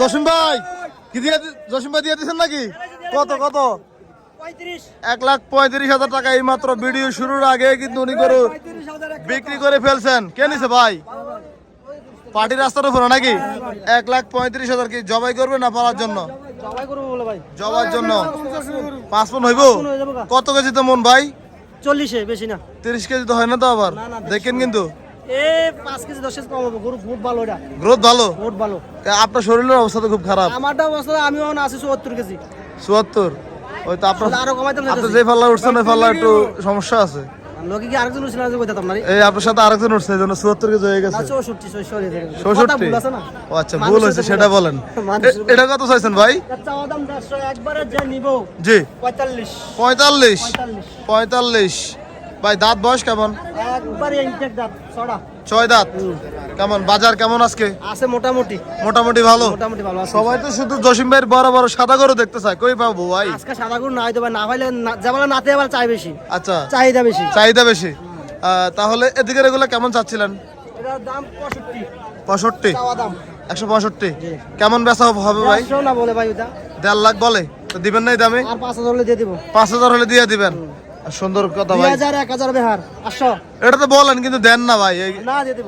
জসিম ভাই কি দিয়ে জসিম ভাই দিয়ে দিচ্ছেন নাকি? কত কত? এক লাখ পঁয়ত্রিশ হাজার টাকা এই মাত্র ভিডিও শুরুর আগে কিন্তু উনি গরু বিক্রি করে ফেলছেন। কে নিছে ভাই? পার্টি রাস্তার উপরে নাকি? এক লাখ পঁয়ত্রিশ হাজার কি জবাই করবে না পালার জন্য? জবার জন্য। পাঁচ মন হইব? কত কেজি তো মন ভাই? চল্লিশে বেশি না। তিরিশ কেজি তো হয় না তো আবার। দেখেন কিন্তু। এ পাঁচ কেজি দশ কেজি কম হবে গরু বহুত ভালো এটা। গ্রোথ ভালো? বহুত ভালো। আপনার শরীরের অবস্থা তো খুব খারাপ। আমারটা অবস্থা এখন আছি চুয়াত্তর কেজি। চুয়াত্তর? ওই তো আপনার আরও কমাইতে যে উঠছেন ওই পাল্লা একটু সমস্যা আছে। লোকে কি আরেকজন উঠছিল না কইতাম না এই আপনার সাথে আরেকজন উঠছে এই জন্য কেজি হয়ে গেছে। চৌষট্টি সরি কথা ভুল আছে না? ও আচ্ছা ভুল সেটা বলেন। এটা কত চাইছেন ভাই? চাওয়া দাম দেড়শো একবারে যা নিব জি। পঁয়তাল্লিশ। পঁয়তাল্লিশ। পঁয়তাল্লিশ। পঁয়তাল্লিশ। ভাই দাঁত বয়স কেমন? ছয় দাঁত। কেমন বাজার কেমন আজকে? আছে মোটামুটি। মোটামুটি ভালো? মোটামুটি ভালো সবাই তো শুধু জসিম ভাইয়ের বড় বড় সাদা গরু দেখতে চায়। কই পাবো ভাই? আজকে সাদা গরু না হয়তো ভাই না না- যেমন নাতে আবার চাই বেশি। আচ্ছা। চাহিদা বেশি। চাহিদা বেশি। তাহলে এদিকের এগুলো কেমন চাচ্ছিলেন? এটার দাম পঁয়ষট্টি। পঁয়ষট্টি? দাম। একশো পঁয়ষট্টি? কেমন বেচা হবে ভাই? না বলে ভাই দেড় লাখ বলে। তো দিবেন নাই দামে? আর পাঁচ হাজার হলে দিয়ে দিব। পাঁচ হাজার হলে দিয়ে দিবেন। সুন্দর কথা ভাই। হাজার এক হাজার বেহার। আসো। এটা তো বলেন কিন্তু দেন না ভাই। এই- না দিয়ে দিব।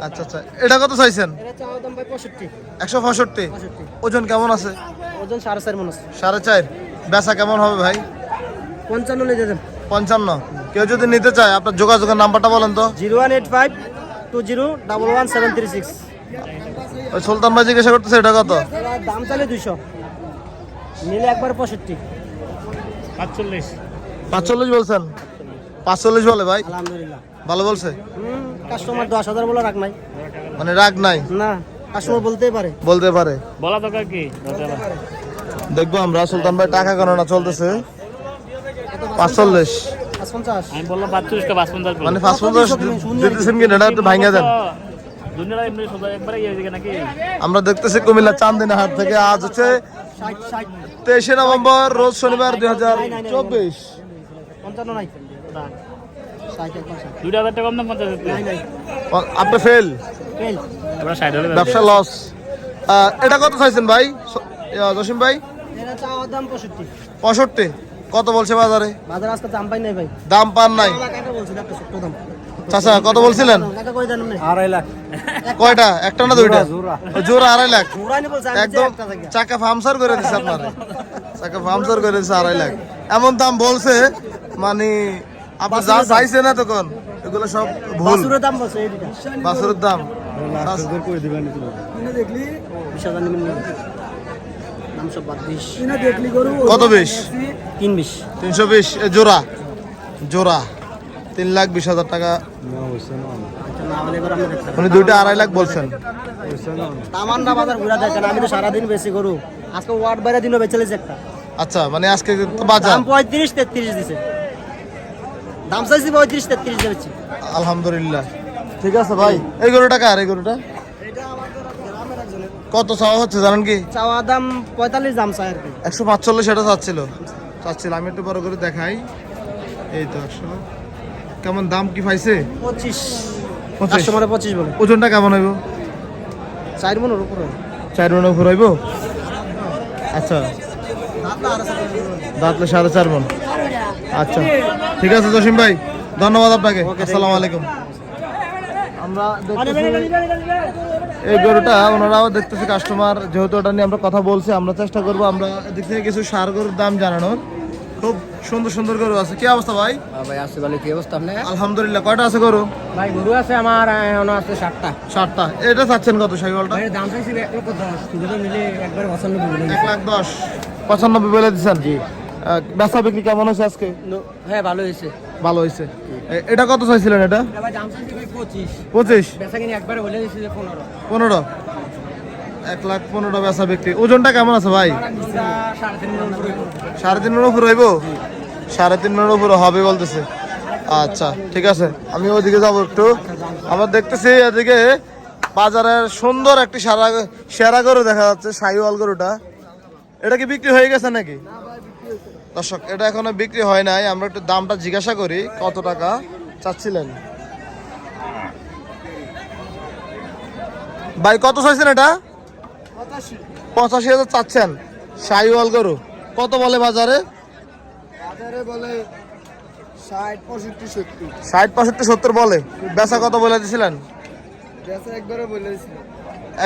আচ্ছা আচ্ছা। এটা কত চাইছেন? এটা চাওয়া দাম ভাই পঁয়ষট্টি। একশো পঁয়ষট্টি? পঁয়ষট্টি। ওজন কেমন আছে? ওজন সাড়ে চার মন আছে। সাড়ে চার। বেচা কেমন হবে ভাই? পঞ্চান্ন হলে দিয়ে দেন পঞ্চান্ন। কেউ যদি নিতে চায় আপনার যোগাযোগের নাম্বারটা বলেন তো। Zero one eight five two zero double one seven three six. ওই সুলতান ভাই জিজ্ঞাসা করতেছে এটা কত? দাম চালে দুইশো। নিলে একবার পঁয়ষট্টি। সাতচল্লিশ। পাঁচচল্লিশ বলছেন পাঁচচল্লিশ বলে ভাই আলহামদুলিল্লাহ ভালো বলছে কাস্টমার দশ হাজার বলে রাখ নাই মানে রাগ নাই না কাস্টমার বলতেই পারে বলতে পারে বলা দরকার কি দেখব আমরা সুলতান ভাই টাকা গণনা চলতেছে পাঁচচল্লিশ আমি বললাম পাঁচচল্লিশটা পাঁচ পঞ্চাশ মানে পাঁচ পঞ্চাশ দিতেছেন কি এটা ইয়ে দিকে নাকি আমরা দেখতেছি কুমিল্লা চান্দিনা হাট থেকে আজ হচ্ছে তেইশে নভেম্বর রোজ শনিবার দুই হাজার চব্বিশ পঞ্চান্ন নাই। হাজার টাকা কম দাম পঞ্চাশ আপনি ফেল ব্যবসা লস এটা কত চাইছেন ভাই? জসিম ভাই? পঁয়ষট্টি। কত বলছে বাজারে? বাজার আজকে দাম পাই নাই ভাই। দাম পান নাই। চাচা কত বলছিলেন? আড়াই লাখ। কয়টা? একটা না দুইটা? জোড়া আড়াই লাখ। একদম চাকা ফার্মসার করে দিচ্ছে আপনার। চাকা ফার্মসার করে দিচ্ছে আড়াই লাখ। এমন দাম বলছে মানে আপনি যা চাইছেন না তখন এগুলো সব ভুল। বাসুরের দাম করে দিবেন নেবেন সব বাদ বিশ? বিশ। জোড়া। জোড়া। তিন লাখ বিশ হাজার টাকা। আচ্ছা না হলে এবার আমরা দেখতে উনি দুইটা আড়াই লাখ বলছেন। তামান্না বাজার ঘুরা দেখেন আমি তো সারাদিন বেশি করু আজকে ওয়ার্ড বাইরে দিনও বেচেলেছে একটা। আচ্ছা মানে আজকে বাজার দাম পঁয়ত্রিশ তেত্রিশ দিছে। দাম চাইছি পঁয়ত্রিশ তেত্রিশ দিয়েছি আলহামদুলিল্লাহ। ঠিক আছে ভাই। এই গরুটা কার এই গরুটা? কত চাওয়া হচ্ছে জানেন কি? চাওয়া দাম পঁয়তাল্লিশ দাম চাই আর কি। একশো পাঁচচল্লিশ এটা চাচ্ছিল। চাচ্ছিল আমি একটু বড় করে দেখাই। এই তো একশো। কেমন দাম কি পাইছে? পঁচিশ। পঁচিশ। কাস্টমারে পঁচিশ বলে। ওজনটা কেমন হইব? চার মনের উপরে চার মন উপর হইব? আচ্ছা। দাঁতলে সাড়ে চার মন। আচ্ছা ঠিক আছে জসিম ভাই ধন্যবাদ আপনাকে। আসসালামু আলাইকুম। আমরা এই গরুটা ওনারাও দেখতেছি কাস্টমার যেহেতু ওটা নিয়ে আমরা কথা বলছি আমরা চেষ্টা করব আমরা এদিক থেকে কিছু সার গরুর দাম জানানোর। খুব সুন্দর সুন্দর গরু আছে। কি অবস্থা ভাই? ভাই আসতে বলে কি অবস্থা আপনি আলহামদুলিল্লাহ কয়টা আছে গরু? ভাই গরু আছে আমার এখন আছে ষাটটা ষাটটা এটা চাচ্ছেন কত সাইকেলটা ভাই দাম চাইছি এক লক্ষ মিলে একবার করবেন এক লাখ দশ। পঁচানব্বই বলে দিচ্ছেন জি। বেচা বিক্রি কেমন হয়েছে আজকে? হ্যাঁ ভালো হয়েছে। ভালো হয়েছে। এটা কত চাইছিলেন এটা? পঁচিশ। পনেরো। এক লাখ পনেরো বেচা বিক্রি। ওজনটা কেমন আছে ভাই? সাড়ে তিন মন উপরে তিন উপর হইব? সাড়ে তিন মনের উপরে হবে বলতেছে। আচ্ছা ঠিক আছে। আমি ওইদিকে যাব একটু। আমরা দেখতেছি এদিকে বাজারের সুন্দর একটি সারা সেরা গরু দেখা যাচ্ছে সাইওয়াল গরুটা। এটা কি বিক্রি হয়ে গেছে নাকি? দর্শক এটা এখনও বিক্রি হয় নাই। আমরা একটু দামটা জিজ্ঞাসা করি কত টাকা চাচ্ছিলেন? ভাই কত চাইছেন এটা? পঁচাশি। হাজার চাচ্ছেন। সাইওয়াল গরু কত বলে বাজারে? বাজারে বলে ষাট পঁয়ষট্টি সত্তর। বলে। বেচা কত বলে একবারে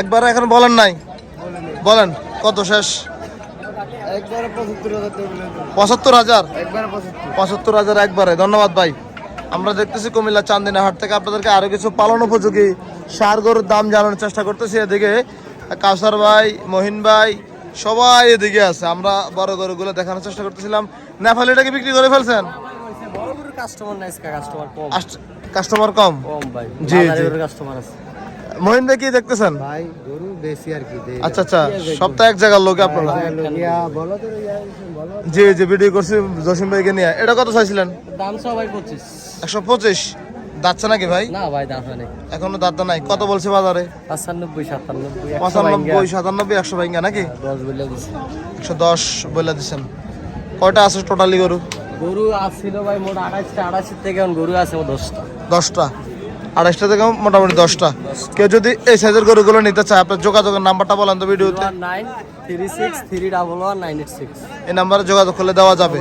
একবার এখন বলেন নাই? বলেন কত শেষ? একবারে পঁচাত্তর হাজার। পঁচাত্তর একবারে ধন্যবাদ ভাই। আমরা দেখতেছি কুমিল্লা চান্দিনা হাট থেকে আপনাদেরকে আরও কিছু পালন উপযোগী সার গরুর দাম জানানোর চেষ্টা করতেছি। এদিকে কাউসার ভাই মহিন ভাই সবাই এদিকে আছে। আমরা বড় গরুগুলো দেখানোর চেষ্টা করতেছিলাম। নেপালিটাকে বিক্রি করে ফেলছেন? কাস্টমার কাস্টমার কম। কাস্টমার কম? জি। কাস্টমার আছে। মহিন ভাই কি দেখতেছেন? ভাই গরু বেশি আর কি আচ্ছা আচ্ছা সপ্তাহ এক জায়গার লোক আপনারা। জি জি ভিডিও করছি জসিম ভাইকে নিয়ে। এটা কত চাইছিলেন? দাম সবাই পঁচিশ। একশো পঁচিশ? যাচ্ছে নাকি ভাই? না ভাই দাম নেই এখনও দাঁত নাই। কত বলছে বাজারে? পঁচানব্বই সাতানব্বই পঁচানব্বই সাতানব্বই একশো ভাইঙ্গা নাকি? দশ বলে দিছি। একশো দশ বলে দিচ্ছেন কয়টা আছে টোটালি গরু? গরু আসছিল ভাই মোট আড়াইশটা আড়াইশের থেকে এখন গরু আছে দশটা। দশটা। আড়াইশটা থেকে মোটামুটি দশটা। কেউ যদি এই সাইজের গরুগুলো নিতে চায় আপনার যোগাযোগের নাম্বারটা বলেন তো ভিডিওতে। এই নাম্বারে যোগাযোগ করলে দেওয়া যাবে।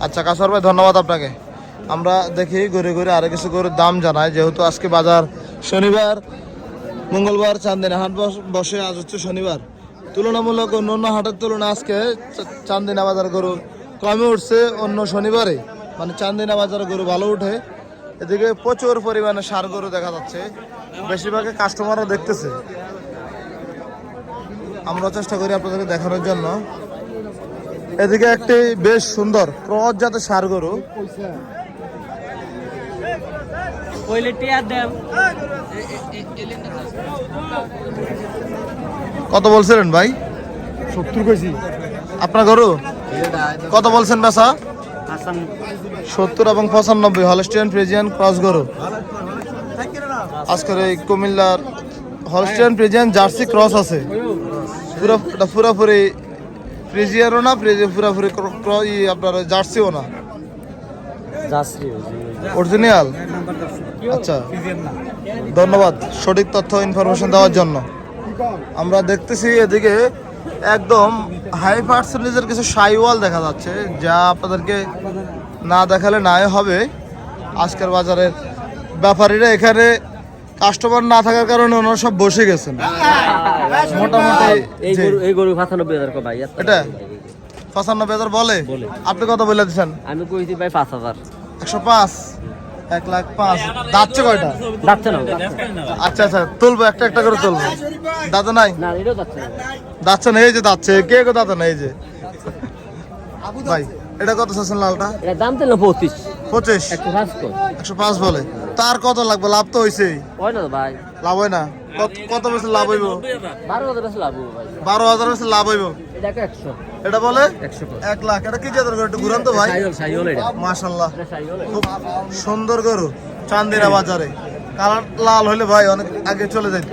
আচ্ছা কাসর ভাই ধন্যবাদ আপনাকে। আমরা দেখি ঘুরে ঘুরে আরও কিছু গরুর দাম জানাই। যেহেতু আজকে বাজার শনিবার মঙ্গলবার চান্দিনা হাট বস- আজ হচ্ছে শনিবার। তুলনামূলক অন্য অন্য হাটের তুলনায় আজকে চান্দিনা বাজার গরু কমে উঠছে অন্য শনিবারে। মানে চান্দিনা বাজার গরু ভালো উঠে এদিকে প্রচুর পরিমাণে সার গরু দেখা যাচ্ছে। বেশিরভাগ কাস্টমারও দেখতেছে। আমরা চেষ্টা করি আপনাদেরকে দেখানোর জন্য। এদিকে একটি বেশ সুন্দর ক্রস জাতের সার গরু। কইলে টিয়ার দেব কত বলছিলেন ভাই? সত্তর কেজি আপনার গরু? কত বলছেন হাসান সত্তর এবং পঁচানব্বই হলস্টিয়ান ফ্রিজিয়ান ক্রস গরু আজকের এই কুমিল্লার হলস্টিয়ান ফ্রিজিয়ান জার্সি ক্রস আছে। পুরো পুরোপুরি ফ্রিজিয়ানও না ফ্রিজি- পুরোপুরি আপনার জার্সিও না। অরিজিনাল? আচ্ছা। ধন্যবাদ সঠিক তথ্য ইনফরমেশন দেওয়ার জন্য। আমরা দেখতেছি এদিকে একদম হাই পার্সেন্টেজের কিছু সাইওয়াল দেখা যাচ্ছে যা আপনাদেরকে না দেখালে নাই হবে। আজকের বাজারের ব্যাপারীরা এখানে কাস্টমার না থাকার কারণে ওনারা সব বসে গেছেন। মোটামুটি এই গরু এই হাজার ভাই এটা? পঁচানব্বই হাজার বলে? বলে। আপনি কত বলে দিচ্ছেন? আমি কইছি ভাই পাঁচ হাজার। একশো পাঁচ? এক লাখ পাঁচ। যাচ্ছে কয়টা? যাচ্ছে না আচ্ছা আচ্ছা তুলবো একটা একটা করে তুলবো। দাদা নাই? দাচ্ছে না। এই যে দাচ্ছে কে গো দাদা না এই যে? ভাই এটা কত চাচ্ছেন লালটা? এটা দাম দিল পঁচিশ। পঁচিশ? একশো পাঁচ বলে। তার কত লাগবে? লাভ তো হয়েছে হয় না ভাই। লাভ হয় না। কত- কত বেশি লাভ হইব? বারো হাজার লাভ ভাই। বারো হাজার লাভ হইব। এটা একশো। এটা বলে? একশো এক লাখ। এটা কি জাতের গরু? একটু ঘুরান তো ভাই। সাইহল সাইহল মাশাল্লাহ খুব সুন্দর গরু। চান্দিরা বাজারে। কালার লাল হইলে ভাই অনেক আগে চলে যাইত।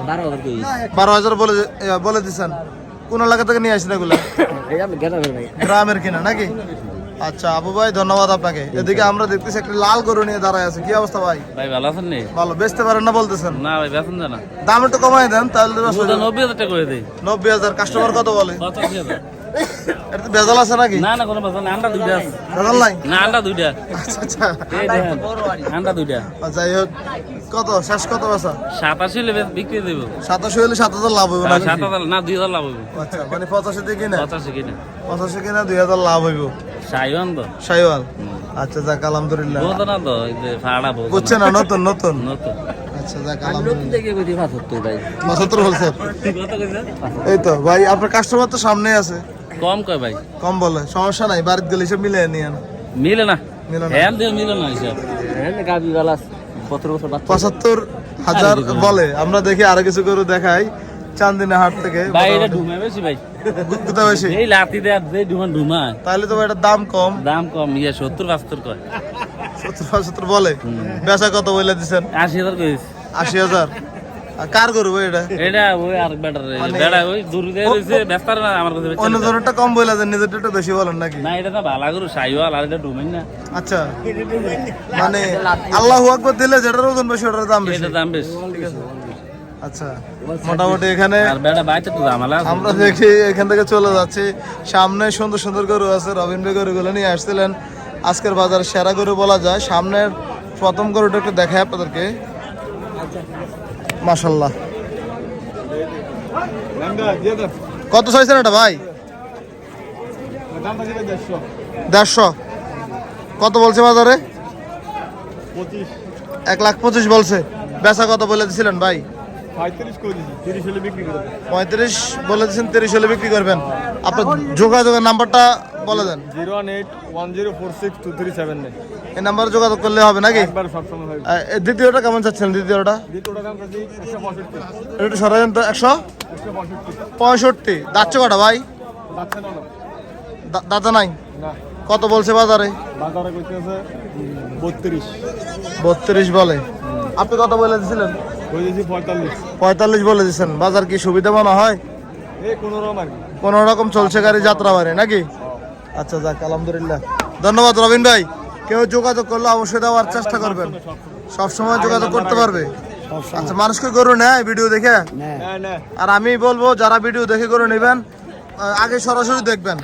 বারো হাজার বলে বলে কোন এলাকা থেকে নিয়ে আসেন এগুলো? গ্রামের কিনা নাকি? আচ্ছা আবু ভাই ধন্যবাদ আপনাকে। এদিকে আমরা দেখতেছি একটা লাল গরু নিয়ে দাঁড়ায় আছে। কি অবস্থা ভাই? ভাই ভালো আছেন নি? ভালো। বেচতে পারেন না বলতেছেন? না ভাই বেতন জানা দাম একটু কমাই দেন তাহলে। নব্বই হাজার টাকা করে দিই। নব্বই হাজার। কাস্টমার কত বলে? এটা তো আছে নাকি? না না কোনো বেতন আন্ডা দুইটা আছে। ভেজাল নাই? না আন্ডা দুইটা। আচ্ছা আচ্ছা। আন্ডা দুইটা। আচ্ছা এই হোক, কত? শেষ কত সাতাশি হলে বিক্রি দেবো। সাতাশি হলে সাত হাজার লাভ হইব না সাত হাজার না দুই হাজার লাভ হইব। আচ্ছা মানে পঁচাশি দিয়ে কিনা? পঁচাশি কিনা। পঁচাশি কিনা দুই হাজার লাভ হইব। সাইওয়ান তো। সাইওয়াল? আচ্ছা যাক আলহামদুলিল্লাহ। না তো এই যে ভাড়া বোঝো বুঝছে না নতুন নতুন? নতুন। আচ্ছা যাক আলহামদুলিল্লাহ। থেকে কইছি পঁচাত্তর ভাই এই তো ভাই আপনার কাস্টমার তো সামনেই আছে। কম কয় ভাই? কম বলে সমস্যা নাই বাড়িতে গেলে সব মিলে নিয়ে না? মিলে না। হ্যাঁ দিয়ে মিলে না হিসাব হ্যাঁ গাবি পঁচাত্তর হাজার বলে আমরা দেখি আরও কিছু করে দেখাই চান্দিনা হাট থেকে। ভাই এটা বেশি ভাই। বেশি। এই লাতি দেয় যে তাহলে তো এটার দাম কম। দাম কম ইয়ে সত্তর বাহাত্তর কয়। সত্তর পঁচাত্তর বলে। বেচা কত বলে দিচ্ছেন আশি হাজার কইস আশি হাজার। কার করব এটা? এটা ওই আর বেটার মানে- ওই দূর দিয়ে রয়েছে ব্যস্ত না আমার কাছে অন্য না। ধরনটা কম দেন একটু বেশি বলেন নাকি? না এটা না ভালো করু সাইওয়াল আর এটা ডুমেন না। আচ্ছা। মানে আল্লাহ আকবর দিলে যেটার ওজন বেশি ওটার দাম বেশি। এটা দাম বেশ। আচ্ছা মোটামুটি এখানে আমরা দেখি এখান থেকে চলে যাচ্ছি। সামনে সুন্দর সুন্দর গরু আছে রবীন্দ্র গরুগুলো নিয়ে আসছিলেন। আজকের বাজার সেরা গরু বলা যায়। সামনের প্রথম গরুটা একটু দেখায় আপনাদেরকে। মাসাল্লাহ কত চাইছেন এটা ভাই? দেড়শো। কত বলছে বাজারে? এক লাখ পঁচিশ বলছে। বেচা কত বলে দিছিলেন ভাই? পঁয়ত্রিশ বলে দিচ্ছেন তিরিশ হলে বিক্রি করবেন। আপনার যোগাযোগের নাম্বারটা বলে দেন। Zero one eight one zero four six two three seven nine. এই নাম্বারে যোগাযোগ করলে হবে নাকি? একবার সবসময় আহ, এই দ্বিতীয়টা কেমন চাচ্ছেন দ্বিতীয়টা? দ্বিতীয়টা দাম চাচ্ছি? একশো পঁয়ষট্টি। একটু সরাই তো একশো? একশো পঁয়ষট্টি। পঁয়ষট্টি। দাচ্ছে কটা ভাই? যাচ্ছে না না। দা- দাদা নাই? না। কত বলছে বাজারে? বত্রিশ। বত্রিশ বলে। আপনি কত বলে হয়ে যাচ্ছে পঁয়তাল্লিশ। পঁয়তাল্লিশ বলে দিচ্ছেন বাজার কি সুবিধা মনে হয়? এই কোনো রকম আর কি। কোন রকম চলছে গাড়ি যাত্রা বাড়ি নাকি? আচ্ছা যাক আলহামদুলিল্লাহ। ধন্যবাদ রবিন ভাই। কেউ যোগাযোগ করলে অবশ্যই দেওয়ার চেষ্টা করবেন। সব সময় যোগাযোগ করতে পারবে। আচ্ছা মানুষকে গরু নেয় ভিডিও দেখে? আর আমি বলব যারা ভিডিও দেখে গরু নেবেন আগে সরাসরি দেখবেন।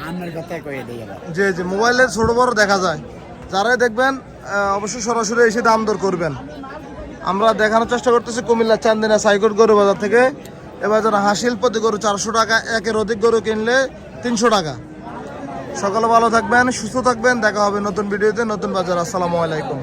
যে যে মোবাইলে ছোট বড় দেখা যায়। যারাই দেখবেন অবশ্যই সরাসরি এসে দাম দর করবেন। আমরা দেখানোর চেষ্টা করতেছি কুমিল্লা চান্দিনা সাইকোট গরু বাজার থেকে। এবার যারা হাসিল প্রতি গরু চারশো টাকা একের অধিক গরু কিনলে তিনশো টাকা। সকালে ভালো থাকবেন সুস্থ থাকবেন দেখা হবে নতুন ভিডিওতে নতুন বাজার। আসসালামু আলাইকুম।